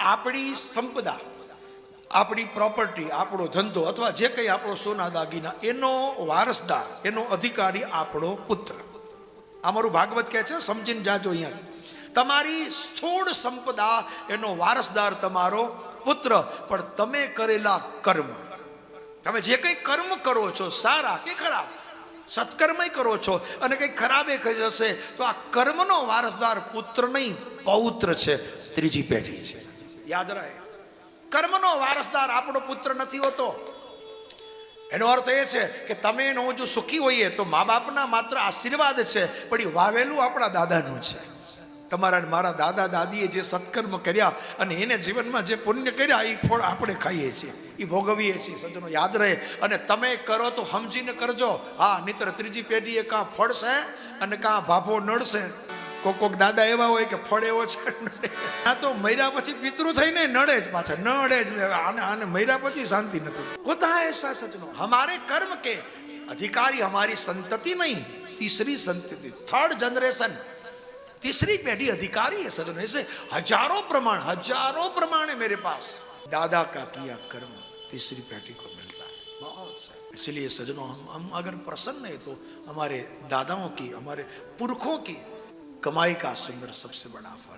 આપણી સંપદા, આપણી પ્રોપર્ટી આપણો ધંધો અથવા જે કંઈ આપણો સોના દાગીના, એનો વારસદાર, એનો અધિકારી આપણો પુત્ર. આ મારું ભાગવત કહે છે, સમજીને જાજો અહીંયાથી. તમારી સ્થૂળ સંપદા, એનો વારસદાર તમારો પુત્ર. પણ તમે કરેલા કર્મ, તમે જે કંઈ કર્મ કરો છો, સારા કે ખરાબ, સત્કર્મય કરો છો અને કંઈ ખરાબે કરી જશે, તો આ કર્મનો વારસદાર પુત્ર નહીં, પૌત્ર છે, ત્રીજી પેઢી છે. યાદ રહે. કર્મનો વારસદાર આપણો પુત્ર નથી હોતો. એનો અર્થ એ છે કે તમે એનો જો સુખી હોઈએ તો મા બાપના માત્ર આશીર્વાદ છે, પણ એ વાવેલું આપણા દાદાનું છે. તમારા મારા દાદા દાદીએ જે સત્કર્મ કર્યા અને એને જીવનમાં જે પુણ્ય કર્યા એ ફળ આપણે ખાઈએ છીએ. એ ભોગવીએ છીએ, સજ્જનો, યાદ રહે. અને તમે કરો તો સમજીને કરજો. હા નહીતર ત્રીજી પેઢીએ કાં ફળશે અને કાં ભાભો નડશે કોક કોક દાદા એવા હોય કે ફળ એવો છે નડે. આ તો મર્યા પછી પિતૃ થઈને નડે જ પાછા નડે જ આને આને મર્યા પછી શાંતિ નથી હોતા હૈ ऐसा सजनो हमारे कर्म के अधिकारी हमारी संतति नहीं तीसरी संतति थर्ड जनरेशन तीसरी पेढ़ी अधिकारी है सजनो ऐसे हजारों प्रमाण हजारों प्रमाण है मेरे पास दादा का किया कर्म तीसरी पेढ़ी को मिलता है बहुत सारे इसलिए सजनों हम हम अगर प्रसन्न है तो हमारे दादाओं की हमारे पुरखों की कमाई का सुंदर सबसे बड़ा फल